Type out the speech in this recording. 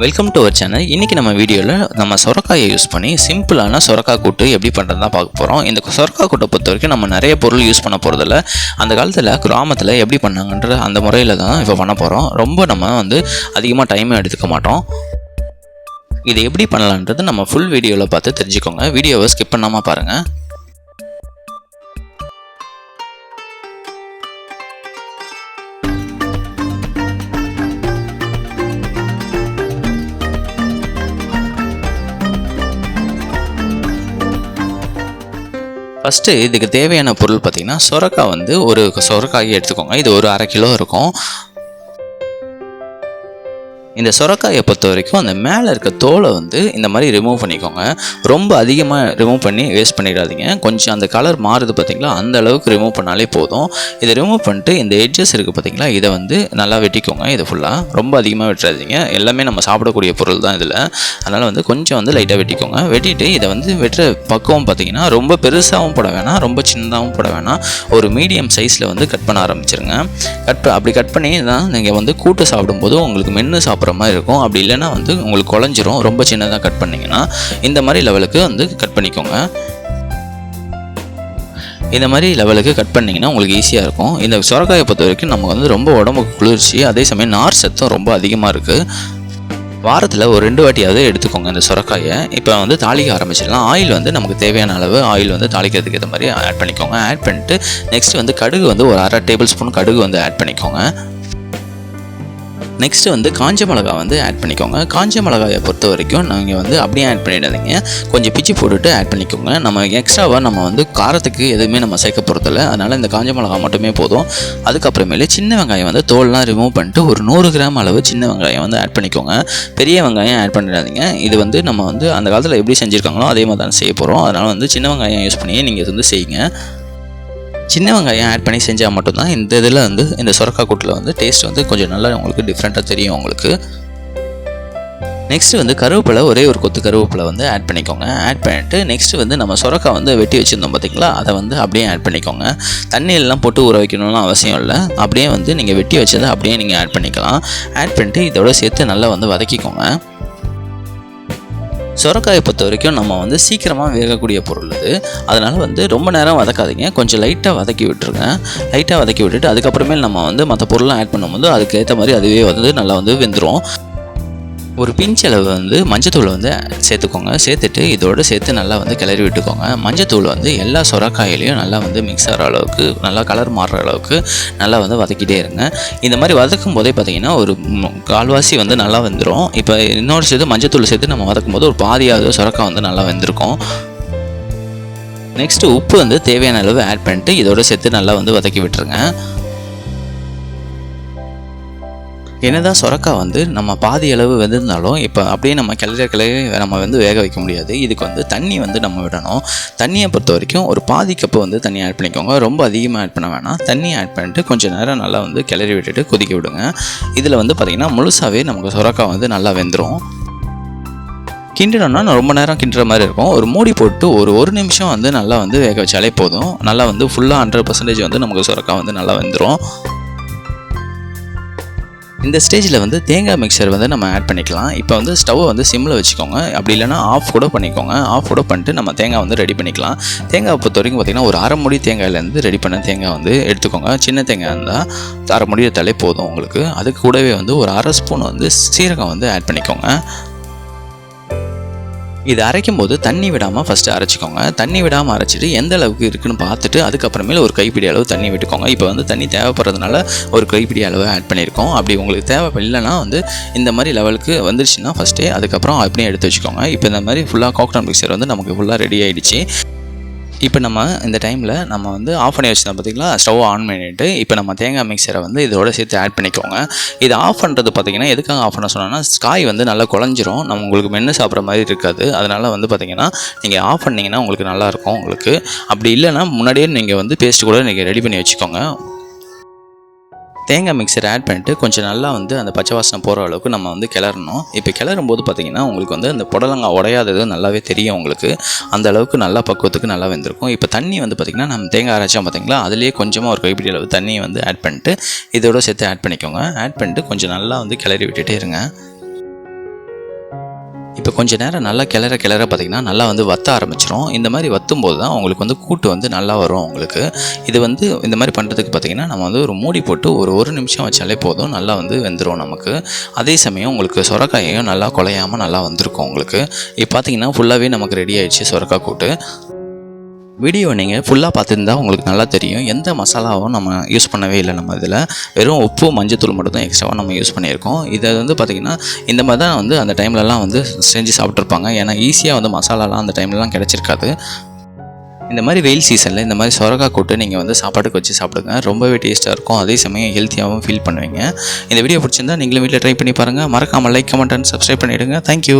Welcome to our channel இன்றைக்கி நம்ம வீடியோவில் நம்ம சொரக்காயை யூஸ் பண்ணி சிம்பிளான சொரக்காய் கூட்டு எப்படி பண்ணுறது தான் பார்க்க போகிறோம் இந்த சொரக்காய் கூட்டை பொறுத்த வரைக்கும் நம்ம நிறைய பொருள் யூஸ் பண்ண போகிறதில்ல அந்த காலத்தில் கிராமத்தில் எப்படி பண்ணாங்கன்ற அந்த முறையில் தான் இப்போ பண்ண போகிறோம் ரொம்ப நம்ம வந்து அதிகமாக டைமும் எடுத்துக்க மாட்டோம். இது எப்படி பண்ணலான்றது நம்ம ஃபுல் வீடியோவில் பார்த்து தெரிஞ்சுக்கோங்க. வீடியோவை ஸ்கிப் பண்ணாமல் பாருங்கள் ஃபஸ்ட்டு இதுக்கு தேவையான பொருள் பார்த்திங்கன்னா சொரக்காய் வந்து ஒரு சொரக்காயை எடுத்துக்கோங்க. இது ஒரு அரை கிலோ இருக்கும். இந்த சுரக்காயை பொறுத்த வரைக்கும் அந்த மேலே இருக்க தோலை வந்து இந்த மாதிரி ரிமூவ் பண்ணிக்கோங்க. ரொம்ப அதிகமாக ரிமூவ் பண்ணி வேஸ்ட் பண்ணிடாதீங்க. கொஞ்சம் அந்த கலர் மாறுது பார்த்தீங்களா அந்த அளவுக்கு ரிமூவ் பண்ணாலே போதும். இதை ரிமூவ் பண்ணிட்டு இந்த எட்ஜஸ் இருக்குது பார்த்தீங்களா இதை வந்து நல்லா வெட்டிக்கோங்க. இது ஃபுல்லாக ரொம்ப அதிகமாக வெட்டுறாதீங்க. எல்லாமே நம்ம சாப்பிடக்கூடிய பொருள் தான் இதில். அதனால் வந்து கொஞ்சம் வந்து லைட்டாக வெட்டிக்கோங்க. வெட்டிட்டு இதை வந்து வெட்டுற பக்குவம் பார்த்தீங்கன்னா ரொம்ப பெருசாகவும் போட வேணாம். ரொம்ப சின்னதாகவும் போட வேணாம். ஒரு மீடியம் சைஸில் வந்து கட் பண்ண ஆரம்பிச்சிருங்க. கட் அப்படி கட் பண்ணி தான் நீங்கள் வந்து கூட்டு சாப்பிடும்போது உங்களுக்கு மென்று சாப்பிட்ற மாதிரி இருக்கும். அப்படி இல்லைன்னா வந்து உங்களுக்கு குழஞ்சிரும். ரொம்ப சின்னதாக கட் பண்ணிங்கன்னா இந்த மாதிரி லெவலுக்கு வந்து கட் பண்ணிக்கோங்க. இந்த மாதிரி லெவலுக்கு கட் பண்ணிங்கன்னா உங்களுக்கு ஈஸியாக இருக்கும். இந்த சுரக்காயை பொறுத்த வரைக்கும் நமக்கு வந்து ரொம்ப உடம்புக்கு குளிர்ச்சி அதே சமயம் நார் சத்தம் ரொம்ப அதிகமாக இருக்குது வாரத்தில் ஒரு ரெண்டு வாட்டியாவது எடுத்துக்கோங்க இந்த சுரக்காயை. இப்போ வந்து தாளிக்க ஆரம்பிச்சிடலாம். ஆயில் வந்து நமக்கு தேவையான அளவு ஆயில் வந்து தாளிக்கிறதுக்கு ஏற்ற மாதிரி ஆட் பண்ணிக்கோங்க. ஆட் பண்ணிட்டு நெக்ஸ்ட் வந்து கடுகு வந்து ஒரு அரை டேபிள் ஸ்பூன் கடுகு வந்து ஆட் பண்ணிக்கோங்க. நெக்ஸ்ட்டு வந்து காஞ்ச மிளகா வந்து ஆட் பண்ணிக்கோங்க. காஞ்ச மிளகாயை பொறுத்த வரைக்கும் நீங்கள் வந்து அப்படியே ஆட் பண்ணிடாதீங்க. கொஞ்சம் பிச்சு போட்டுட்டு ஆட் பண்ணிக்கோங்க. நம்ம எக்ஸ்ட்ராவாக நம்ம வந்து காரத்துக்கு எதுவுமே நம்ம சேர்க்க போகிறதில்ல அதனால் இந்த காஞ்ச மிளகா மட்டுமே போதும். அதுக்கப்புறமேலே சின்ன வெங்காயம் வந்து தோல்லாம் ரிமூவ் பண்ணிட்டு ஒரு நூறு கிராம் அளவு சின்ன வெங்காயம் வந்து ஆட் பண்ணிக்கோங்க. பெரிய வெங்காயம் ஆட் பண்ணிடாதீங்க. இது வந்து நம்ம வந்து அந்த காலத்தில் எப்படி செஞ்சுருக்காங்களோ அதே மாதிரி தான் செய்ய போகிறோம் அதனால் வந்து சின்ன வெங்காயம் யூஸ் பண்ணி நீங்கள் இது வந்து செய்யுங்க. சின்ன வெங்காயம் ஆட் பண்ணி செஞ்சால் மட்டும்தான் இந்த இதில் வந்து இந்த சுரக்கா கூட்டில் வந்து டேஸ்ட் வந்து கொஞ்சம் நல்லா உங்களுக்கு டிஃப்ரெண்ட்டாக தெரியும் உங்களுக்கு. நெக்ஸ்ட்டு வந்து கருவேப்பிலை ஒரே ஒரு கொத்து கருவேப்பிலை வந்து ஆட் பண்ணிக்கோங்க. ஆட் பண்ணிட்டு நெக்ஸ்ட்டு வந்து நம்ம சொரக்காய் வந்து வெட்டி வச்சுருந்தோம் பார்த்தீங்களா அதை வந்து அப்படியே ஆட் பண்ணிக்கோங்க. தண்ணியெல்லாம் போட்டு ஊற வைக்கணும்லாம் அவசியம் இல்லை. அப்படியே வந்து நீங்கள் வெட்டி வச்சதை அப்படியே நீங்கள் ஆட் பண்ணிக்கலாம். ஆட் பண்ணிட்டு இதோட சேர்த்து நல்லா வந்து வதக்கிக்கோங்க. சொரக்காயை பொறுத்த வரைக்கும் நம்ம வந்து சீக்கிரமாக வேகக்கூடிய பொருள் அது. அதனால் வந்து ரொம்ப நேரம் வதக்காதீங்க. கொஞ்சம் லைட்டாக வதக்கி விட்டுருங்க. லைட்டாக வதக்கி விட்டுட்டு அதுக்கப்புறமேல் நம்ம வந்து மற்ற பொருள்லாம் ஆட் பண்ணும்போது அதுக்கேற்ற மாதிரி அதுவே வந்து நல்லா வந்து வெந்துடும் ஒரு பிஞ்ச் அளவு வந்து மஞ்சத்தூள் வந்து சேர்த்துக்கோங்க. சேர்த்துட்டு இதோட சேர்த்து நல்லா வந்து கிளறி விட்டுக்கோங்க. மஞ்சத்தூள் வந்து எல்லா சொரக்காயிலையும் நல்லா வந்து மிக்ஸ் ஆகிற அளவுக்கு நல்லா கலர் மாறுற அளவுக்கு நல்லா வந்து வதக்கிட்டே இருங்க. இந்த மாதிரி வதக்கும் போதே பார்த்தீங்கன்னா ஒரு கால்வாசி வந்து நல்லா வந்துடும் இப்போ இன்னொரு சேர்த்து மஞ்சத்தூள் சேர்த்து நம்ம வதக்கும் போது ஒரு பாதியாவது சொரக்காய் வந்து நல்லா வந்திருக்கும். நெக்ஸ்ட்டு உப்பு வந்து தேவையான அளவு ஆட் பண்ணிட்டு இதோட சேர்த்து நல்லா வந்து வதக்கி விட்டுருங்க. என்னதான் சொரக்காய் வந்து நம்ம பாதி அளவு வெந்திருந்தாலும் இப்போ அப்படியே நம்ம கிளற கிளறி நம்ம வந்து வேக வைக்க முடியாது. இதுக்கு வந்து தண்ணி வந்து நம்ம விடணும். தண்ணியை பொறுத்த வரைக்கும் ஒரு பாதி கப்பு வந்து தண்ணி ஆட் பண்ணிக்கோங்க. ரொம்ப அதிகமாக ஆட் பண்ண வேணாம். தண்ணி ஆட் பண்ணிட்டு கொஞ்சம் நேரம் நல்லா வந்து கிளறி விட்டுட்டு கொதிக்க விடுங்க. இதில் வந்து பார்த்திங்கன்னா முழுசாகவே நமக்கு சொரக்காய் வந்து நல்லா வெந்துடும் கிண்டினோம்னா நான் ரொம்ப நேரம் கிண்டுற மாதிரி இருக்கும். ஒரு மூடி போட்டு ஒரு ஒரு நிமிஷம் வந்து நல்லா வந்து வேக வச்சாலே போதும். நல்லா வந்து ஃபுல்லாக ஹண்ட்ரட் பர்சன்டேஜ் வந்து நமக்கு சுரக்காய் வந்து நல்லா வெந்துடும் இந்த ஸ்டேஜில் வந்து தேங்காய் மிக்சர் வந்து நம்ம ஆட் பண்ணிக்கலாம். இப்போ வந்து ஸ்டவ்வை வந்து சிம்மில் வச்சுக்கோங்க. அப்படி இல்லைன்னா ஆஃப் கூட பண்ணிக்கோங்க. ஆஃப் கூட பண்ணிட்டு நம்ம தேங்காய் வந்து ரெடி பண்ணிக்கலாம். தேங்காய் பொறுத்த வரைக்கும் பார்த்திங்கன்னா ஒரு அரை முடி தேங்காயிலேருந்து ரெடி பண்ண தேங்காய் வந்து எடுத்துக்கோங்க. சின்ன தேங்காய் இருந்தால் அரை முடி எடுத்தாலே போதும் உங்களுக்கு. அதுக்கு கூடவே வந்து ஒரு அரை ஸ்பூன் வந்து சீரகம் வந்து ஆட் பண்ணிக்கோங்க. இது அரைக்கும் போது தண்ணி விடாமல் ஃபஸ்ட்டு அரைச்சிக்கோங்க. தண்ணி விடாமல் அரைச்சிட்டு எந்த அளவுக்கு இருக்குன்னு பார்த்துட்டு அதுக்கப்புறமேல ஒரு கைப்பிடி அளவு தண்ணி விட்டுக்கோங்க. இப்போ வந்து தண்ணி தேவைப்படுறதுனால ஒரு கைப்பிடி அளவு ஆட் பண்ணியிருக்கோம் அப்படி உங்களுக்கு தேவை இல்லைனா வந்து இந்த மாதிரி லெவலுக்கு வந்துருச்சுன்னா ஃபஸ்ட்டே அதுக்கப்புறம் அப்படியே எடுத்து வச்சுக்கோங்க. இப்போ இந்த மாதிரி ஃபுல்லாக காக்டன் மிக்சர் வந்து நமக்கு ஃபுல்லாக ரெடி ஆகிடுச்சு இப்போ நம்ம இந்த டைமில் நம்ம வந்து ஆஃப் பண்ணி வச்சிருந்தோம் பார்த்தீங்களா ஸ்டவ் ஆன் பண்ணிவிட்டு இப்போ நம்ம தேங்காய் மிக்சரை வந்து இதோட சேர்த்து ஆட் பண்ணிக்கோங்க. இது ஆஃப் பண்ணுறது பார்த்தீங்கன்னா எதுக்காக ஆஃப் பண்ண சொன்னோன்னா காய் வந்து நல்லா குழஞ்சிரும். நம்ம உங்களுக்கு மென்று சாப்பிட்ற மாதிரி இருக்காது. அதனால் வந்து பார்த்தீங்கன்னா நீங்கள் ஆஃப் பண்ணிங்கன்னா உங்களுக்கு நல்லாயிருக்கும் உங்களுக்கு. அப்படி இல்லைன்னா முன்னாடியே நீங்கள் வந்து பேஸ்ட் கூட நீங்கள் ரெடி பண்ணி வச்சுக்கோங்க. தேங்காய் மிக்சர் ஆட் பண்ணிட்டு கொஞ்சம் நல்லா வந்து அந்த பச்சை வாசனை போகிற அளவுக்கு நம்ம வந்து கிளறணும். இப்போ கிளறும் போது பார்த்திங்கன்னா உங்களுக்கு வந்து அந்த புடலங்காய் உடையாதது நல்லாவே தெரியும் உங்களுக்கு. அந்த அளவுக்கு நல்லா பக்குவத்துக்கு நல்லா வெந்திருக்கும். இப்போ தண்ணி வந்து பார்த்திங்கன்னா நம்ம தேங்காய் அரைச்சோம் பார்த்திங்களா அதுலேயே கொஞ்சமாக ஒரு கைப்பிடி அளவு தண்ணியை வந்து ஆட் பண்ணிட்டு இதோட சேர்த்து ஆட் பண்ணிக்கோங்க. ஆட் பண்ணிட்டு கொஞ்சம் நல்லா வந்து கிளறி விட்டுட்டே இருங்க. இப்போ கொஞ்சம் நேரம் நல்லா கிளற கிளற பார்த்திங்கன்னா நல்லா வந்து வத்த ஆரம்பிச்சிரும். இந்த மாதிரி வத்தும் போது தான் உங்களுக்கு வந்து கூட்டு வந்து நல்லா வரும் உங்களுக்கு. இது வந்து இந்த மாதிரி பண்ணுறதுக்கு பார்த்தீங்கன்னா நம்ம வந்து ஒரு மூடி போட்டு ஒரு ஒரு நிமிஷம் வச்சாலே போதும். நல்லா வந்து வெந்துடும் நமக்கு. அதே சமயம் உங்களுக்கு சொரக்காயையும் நல்லா குலையாமல் நல்லா வந்திருக்கும் உங்களுக்கு. இப்போ பார்த்தீங்கன்னா ஃபுல்லாகவே நமக்கு ரெடி ஆகிடுச்சு சொரக்காய் கூட்டு. வீடியோ நீங்கள் ஃபுல்லாக பார்த்துருந்தா உங்களுக்கு நல்லா தெரியும். எந்த மசாலாவும் நம்ம யூஸ் பண்ணவே இல்லை நம்ம இதில். வெறும் உப்பு மஞ்சத்தூள் மட்டும் தான் எக்ஸ்ட்ராவாக நம்ம யூஸ் பண்ணியிருக்கோம். இதை வந்து பார்த்திங்கன்னா இந்த மாதிரி தான் வந்து அந்த டைம்லலாம் வந்து செஞ்சு சாப்பிட்ருப்பாங்க ஏன்னா ஈஸியாக வந்து மசாலாலாம் அந்த டைம்லலாம் கிடச்சிருக்காது. இந்த மாதிரி வெயில் சீசனில் இந்த மாதிரி சொரக்காய் கூட்டு நீங்கள் வந்து சாப்பாட்டுக்கு வச்சு சாப்பிடுங்க. ரொம்பவே டேஸ்ட்டாக இருக்கும். அதே சமயம் ஹெல்த்தியாகவும் ஃபீல் பண்ணுவீங்க. இந்த வீடியோ பிடிச்சிருந்தா நீங்களும் வீட்டில் ட்ரை பண்ணி பாருங்கள் மறக்காமல் லைக் கமெண்ட் அண்ட் சப்ஸ்கிரைப் பண்ணிவிடுங்க தேங்க்யூ